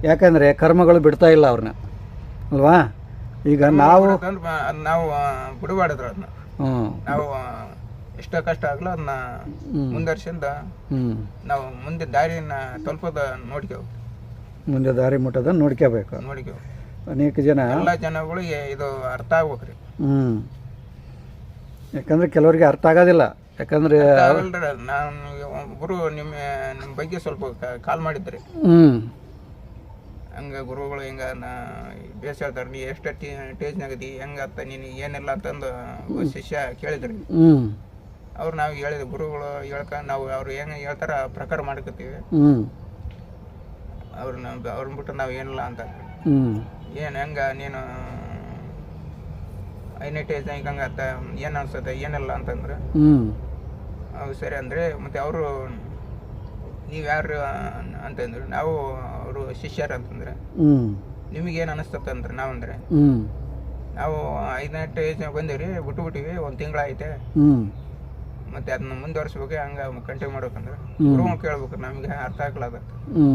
ಯಾಕಂದರೆ ಕರ್ಮಗಳು ಬಿಡ್ತಾ ಇಲ್ಲ ಅವ್ರನ್ನ. ಅಲ್ವಾ? ಈಗ ನಾವು ನಾವು ಬಿಡಬಾರ್ದು ಅದನ್ನ. ಹ್ಞೂ ನಾವು ಎಷ್ಟು ಕಷ್ಟ ಆಗಲ್ಲ ಅದನ್ನ ಮುಂದರ್ಸಿಂದ ಹ್ಞೂ ನಾವು ಮುಂದೆ ದಾರಿನ ತಲುಪೋದ ನೋಡ್ಕೇವು. ಮುಂದೆ ದಾರಿ ಮುಟ್ಟೋದನ್ನು ನೋಡ್ಕೋಬೇಕು. ನೋಡ್ಕೇವು. ಅನೇಕ ಜನ ಎಲ್ಲ ಜನಗಳಿಗೆ ಇದು ಅರ್ಥ ಆಗ್ಬೇಕ್ರಿ. ಹ್ಞೂ ಯಾಕಂದ್ರೆ ಕೆಲವರಿಗೆ ಅರ್ಥ ಆಗೋದಿಲ್ಲ. ಯಾಕಂದರೆ ನಾನು ಗುರು ನಿಮ್ಮ ನಿಮ್ಮ ಬಗ್ಗೆ ಸ್ವಲ್ಪ ಕಾಲ್ ಮಾಡಿದ್ರಿ. ಹ್ಮ್. ಹಂಗ ಗುರುಗಳು ಹಿಂಗ ನಾ ಬೇಸ ಹೇಳ್ತಾರೆ ನೀ ಎಷ್ಟು ಟೇಜ್ನಾಗ ಅದಿ ಹೆಂಗತ್ತ ನೀನು ಏನಿಲ್ಲ ಅಂತಂದು ಶಿಷ್ಯ ಕೇಳಿದ್ರಿ. ಹ್ಮ್. ಅವ್ರು ನಾವು ಹೇಳಿದ ಗುರುಗಳು ಹೇಳ್ಕ ನಾವು ಅವ್ರು ಹೆಂಗೆ ಹೇಳ್ತಾರ ಪ್ರಕಾರ ಮಾಡ್ಕೊತೀವಿ. ಹ್ಮ್. ಅವ್ರನ್ನ ಅವ್ರನ್ನ ಬಿಟ್ಟು ನಾವು ಏನಿಲ್ಲ ಅಂತ. ಹ್ಮ್. ಏನು ಹೆಂಗ ನೀನು ಐದನೇ ಹಂಗತ್ತ ಏನು ಅನ್ಸುತ್ತೆ ಏನಿಲ್ಲ ಅಂತಂದ್ರೆ. ಹ್ಞೂ ಅವು ಸರಿ ಅಂದ್ರೆ ಮತ್ತು ಅವರು ನೀವು ಯಾರು ಅಂತಂದ್ರು ನಾವು ಅವರು ಶಿಷ್ಯರು ಅಂತಂದ್ರೆ. ನಿಮಗೇನು ಅನಿಸ್ತತ್ತ ಅಂದ್ರೆ ನಾವಂದ್ರೆ ನಾವು ಐದನೇ ಏಜ್ ಬಂದೇವ್ರಿ ಬಿಟ್ಟು ಬಿಟ್ಟಿವಿ ಒಂದು ತಿಂಗಳಾಯ್ತೆ ಹ್ಞೂ ಮತ್ತೆ ಅದನ್ನ ಮುಂದುವರ್ಸ್ಬೇಕು ಹಂಗೆ ಕಂಟಿನ್ಯೂ ಮಾಡ್ಬೇಕಂದ್ರೆ. ಗುರುಗಳು ಕೇಳ್ಬೇಕು ನಮಗೆ ಅರ್ಥ ಆಗ್ಲದ ಹ್ಞೂ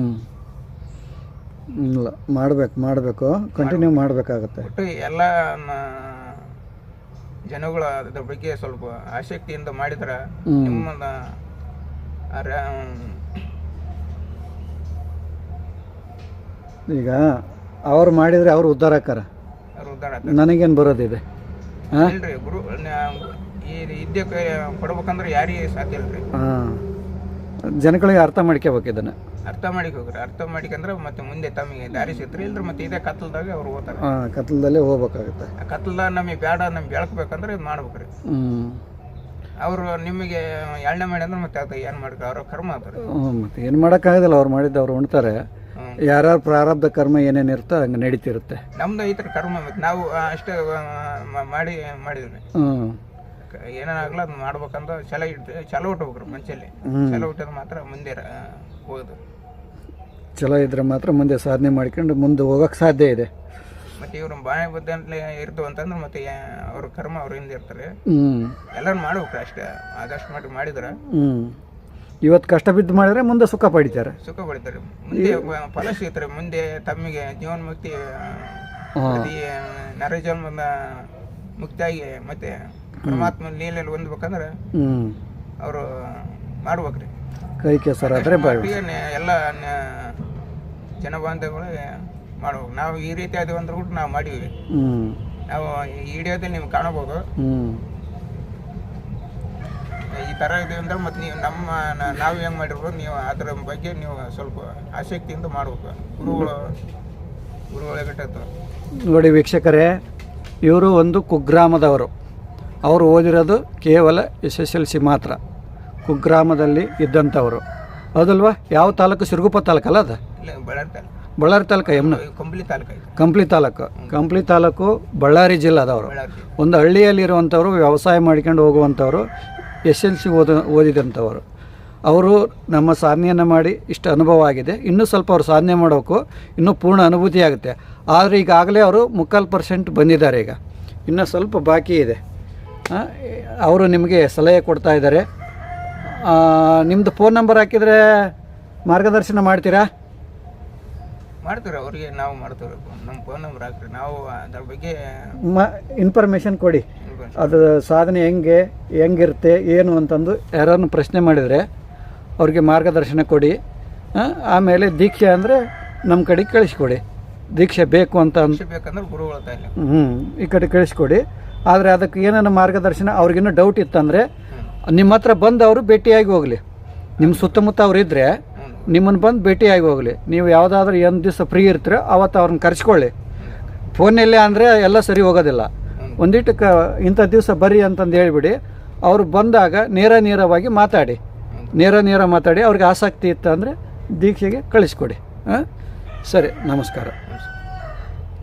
ಇಲ್ಲ ಮಾಡಬೇಕು ಮಾಡಬೇಕು ಕಂಟಿನ್ಯೂ ಮಾಡಬೇಕಾಗತ್ತೆ. ಒಟ್ಟು ಎಲ್ಲ ಜನಗಳು ಅದ್ರ ಬಗ್ಗೆ ಸ್ವಲ್ಪ ಆಸಕ್ತಿಯಿಂದ ಮಾಡಿದ್ರ. ನಿಮ್ಮ ಈಗ ಅವ್ರು ಮಾಡಿದ್ರೆ ಅವ್ರು ಉದ್ಧಾರ ಆಕಾರ ನನಗೇನು ಬರೋದಿದೆ? ಹಾಂ? ಈ ವಿದ್ಯೆ ಕೊಡ್ಬೇಕಂದ್ರೆ ಯಾರಿಗೆ ಸಾಧ್ಯ ಇಲ್ರಿ? ಹಾಂ. ಜನಗಳಿಗೆ ಅರ್ಥ ಮಾಡ್ಕೋಬೇಕು ಇದನ್ನು. ಅರ್ಥ ಮಾಡಿಕ್ ಹೋಗ್ರಿ. ಅರ್ಥ ಮಾಡಿಕಂದ್ರೆ ಮತ್ತೆ ಮುಂದೆ ತಮಗೆ ದಾರಿ ಸಿಗ್ತಾರೆ ಇಲ್ದ್ರೆ ಮತ್ತೆ ಇದೇ ಕತ್ಲದಾಗ ಅವ್ರು ಹೋಗ್ತಾರೆ. ಹಾಂ ಕತ್ಲದಲ್ಲೇ ಹೋಗ್ಬೇಕಾಗತ್ತೆ. ಆ ನಮಗೆ ಬೇಡ ನಮ್ಗೆ ಬೆಳಕ್ಬೇಕಂದ್ರೆ ಇದು ಮಾಡ್ಬೇಕ್ರಿ. ಹ್ಞೂ ಅವರು ನಿಮಗೆ ಎಣ್ಣೆ ಮಾಡಿ ಅಂದ್ರೆ ಮತ್ತೆ ಅದು ಏನು ಮಾಡ್ರಿ ಅವ್ರ ಕರ್ಮ ಆತಾರೆ ಮತ್ತೆ ಮತ್ತು ಏನು ಮಾಡೋಕ್ಕಾಗೋದಿಲ್ಲ ಅವ್ರು ಮಾಡಿದ್ದು ಅವ್ರು ಉಣ್ತಾರೆ. ಯಾರ್ಯಾರು ಪ್ರಾರಬ್ಧ ಕರ್ಮ ಏನೇನು ಇರುತ್ತೋ ಹಂಗೆ ನಡೀತಿರುತ್ತೆ. ನಮ್ದು ಐತ್ರಿ ಕರ್ಮ ಮತ್ತೆ. ನಾವು ಅಷ್ಟೇ ಆ, ಮ- ಮಾಡಿ ಮಾಡಿದ್ವಿ. ಹ್ಞೂ ಏನಾಗಲ್ಲ ಅದು ಮಾಡ್ಬೇಕಂದ್ರೆ ಛಲ ಇಟ್ಟು ಛಲ ಹುಟ್ಟಬೇಕ್ರಿ ಮನುಷ್ಯಲ್ಲಿ ಹ್ಮ್. ಛಲ ಹುಟ್ಟಿದ್ರೆ ಮಾತ್ರ ಮುಂದೆ ಹೋಗೋದು. ಛಲ ಇದ್ರೆ ಮಾತ್ರ ಮುಂದೆ ಸಾಧನೆ ಮಾಡ್ಕೊಂಡು ಮುಂದೆ ಹೋಗಕ್ಕೆ ಸಾಧ್ಯ ಇದೆ. ಮತ್ತೆ ಇವ್ರ ಬಾಳೆ ಬದ್ದಂಟ್ಲೆ ಇರ್ತು ಅಂತಂದ್ರೆ ಮತ್ತೆ ಅವ್ರ ಕರ್ಮ ಅವ್ರ ಹಿಂದೆ ಇರ್ತಾರೆ ಎಲ್ಲರೂ ಮಾಡ್ಬೇಕ್ರಿ ಅಷ್ಟೇ ಆದಷ್ಟು ಮಟ್ಟಿಗೆ ಮಾಡಿದ್ರೆ. ಹ್ಮ್. ಇವತ್ತು ಕಷ್ಟ ಬಿದ್ದು ಮಾಡಿದ್ರೆ ಮುಂದೆ ಸುಖ ಪಡಿತಾರೆ. ಸುಖ ಪಡಿತಾರೆ. ಮುಂದೆ ಫಲ ಸಿಗ್ತಾರೆ ಮುಂದೆ ತಮ್ಮಿಗೆ ಜೀವನ್ ಮುಕ್ತಿ ನರಜನ್ಮದ ಮುಕ್ತಿಯಾಗಿ ಮತ್ತೆ ಪರಮಾತ್ಮ ಲೀಲೆಯಲ್ಲಿ ಹೊಂದ್ಬೇಕಂದ್ರೆ ಅವರು ಮಾಡ್ಬೇಕ್ರಿ. ಕೈ ಕೆಸರಾದ್ರೆ ಎಲ್ಲ ಜನ ಬಾಂಧವಗಳು ಮಾಡ್ಬೇಕು. ನಾವು ಈ ರೀತಿ ಆದೀವಿ ಅಂದ್ರೆ ಕೂಡ ನಾವು ಮಾಡೀವಿ ನಾವು ಈ ವಿಡಿಯೋದಲ್ಲಿ ನೀವು ಕಾಣಬಹುದು ಈ ಥರ ಇದೆ ಅಂದ್ರೆ ಮತ್ತೆ ನೀವು ನಮ್ಮ ನಾವು ಹೆಂಗೆ ಮಾಡಿರ್ಬೋದು ನೀವು ಅದರ ಬಗ್ಗೆ ನೀವು ಸ್ವಲ್ಪ ಆಸಕ್ತಿಯಿಂದ ಮಾಡ್ಬೇಕು. ಗುರುಗಳು ಗುರುಗಳ ನೋಡಿ ವೀಕ್ಷಕರೇ ಇವರು ಒಂದು ಕುಗ್ರಾಮದವರು. ಅವರು ಓದಿರೋದು ಕೇವಲ ಎಸ್ ಎಸ್ ಎಲ್ ಸಿ ಮಾತ್ರ. ಕುಗ್ರಾಮದಲ್ಲಿ ಇದ್ದಂಥವರು. ಹೌದಲ್ವಾ? ಯಾವ ತಾಲೂಕು? ಸಿರುಗುಪ್ಪ ತಾಲೂಕಲ್ಲ ಅದು? ಬಳ್ಳಾರಿ ತಾಲೂಕು. ಯಮ್ನ. ಕಂಪ್ಲಿ ತಾಲೂಕು ಕಂಪ್ಲಿ ತಾಲೂಕು. ಕಂಪ್ಲಿ ತಾಲೂಕು ಬಳ್ಳಾರಿ ಜಿಲ್ಲಾದವರು. ಒಂದು ಹಳ್ಳಿಯಲ್ಲಿರುವಂಥವರು ವ್ಯವಸಾಯ ಮಾಡ್ಕೊಂಡು ಹೋಗುವಂಥವರು ಎಸ್ ಎಲ್ ಸಿ ಓದ ಓದಿದಂಥವರು. ಅವರು ನಮ್ಮ ಸಾಧನೆಯನ್ನು ಮಾಡಿ ಇಷ್ಟು ಅನುಭವ ಆಗಿದೆ. ಇನ್ನೂ ಸ್ವಲ್ಪ ಅವರು ಸಾಧನೆ ಮಾಡೋಕು ಇನ್ನೂ ಪೂರ್ಣ ಅನುಭೂತಿ ಆಗುತ್ತೆ. ಆದರೆ ಈಗಾಗಲೇ ಅವರು ಮುಕ್ಕಾಲು ಪರ್ಸೆಂಟ್ ಬಂದಿದ್ದಾರೆ ಈಗ. ಇನ್ನೂ ಸ್ವಲ್ಪ ಬಾಕಿ ಇದೆ. ಅವರು ನಿಮಗೆ ಸಲಹೆ ಕೊಡ್ತಾ ಇದ್ದಾರೆ. ನಿಮ್ಮದು ಫೋನ್ ನಂಬರ್ ಹಾಕಿದರೆ ಮಾರ್ಗದರ್ಶನ ಮಾಡ್ತೀರಾ? ಮಾಡ್ತೀವಿ ಅವ್ರಿಗೆ ನಾವು ಮಾಡ್ತೀವಿ ನಮ್ಮ ಫೋನ್ ನಂಬರ್ ಹಾಕ್ರಿ. ನಾವು ಅದ್ರ ಬಗ್ಗೆ ಮ ಇನ್ಫಾರ್ಮೇಷನ್ ಕೊಡಿ. ಅದು ಸಾಧನೆ ಹೆಂಗೆ ಹೆಂಗಿರುತ್ತೆ ಏನು ಅಂತಂದು ಯಾರನ್ನು ಪ್ರಶ್ನೆ ಮಾಡಿದರೆ ಅವ್ರಿಗೆ ಮಾರ್ಗದರ್ಶನ ಕೊಡಿ. ಆಮೇಲೆ ದೀಕ್ಷೆ ಅಂದರೆ ನಮ್ಮ ಕಡೆ ಕಳಿಸ್ಕೊಡಿ. ದೀಕ್ಷೆ ಬೇಕು ಅಂತ ಬೇಕಂದ್ರೆ ಗುರುಗಳ ಹ್ಞೂ ಈ ಕಡೆ ಕಳಿಸ್ಕೊಡಿ. ಆದರೆ ಅದಕ್ಕೆ ಏನೇನು ಮಾರ್ಗದರ್ಶನ ಅವ್ರಿಗಿನ್ನೂ ಡೌಟ್ ಇತ್ತಂದರೆ ನಿಮ್ಮ ಹತ್ರ ಬಂದು ಅವರು ಭೇಟಿಯಾಗಿ ಹೋಗಲಿ. ನಿಮ್ಮ ಸುತ್ತಮುತ್ತ ಅವ್ರು ಇದ್ದರೆ ಹ್ಞೂ ನಿಮ್ಮನ್ನು ಬಂದು ಭೇಟಿಯಾಗಿ ಹೋಗಲಿ. ನೀವು ಯಾವುದಾದ್ರೂ ಏನು ದಿವಸ ಫ್ರೀ ಇರ್ತೀರ ಅವತ್ತು ಅವ್ರನ್ನ ಕರೆಸ್ಕೊಳ್ಳಿ ಫೋನಲ್ಲೇ ಅಂದರೆ ಎಲ್ಲ ಸರಿ ಹೋಗೋದಿಲ್ಲ. ಒಂದಿಟ್ಟು ಕ ಇಂಥ ದಿವಸ ಬರ್ರಿ ಅಂತಂದು ಹೇಳಿಬಿಡಿ. ಅವರು ಬಂದಾಗ ನೇರ ನೇರವಾಗಿ ಮಾತಾಡಿ. ನೇರ ನೇರ ಮಾತಾಡಿ ಅವ್ರಿಗೆ ಆಸಕ್ತಿ ಇತ್ತು ಅಂದರೆ ದೀಕ್ಷೆಗೆ ಕಳಿಸ್ಕೊಡಿ. ಹಾಂ? ಸರಿ, ನಮಸ್ಕಾರ.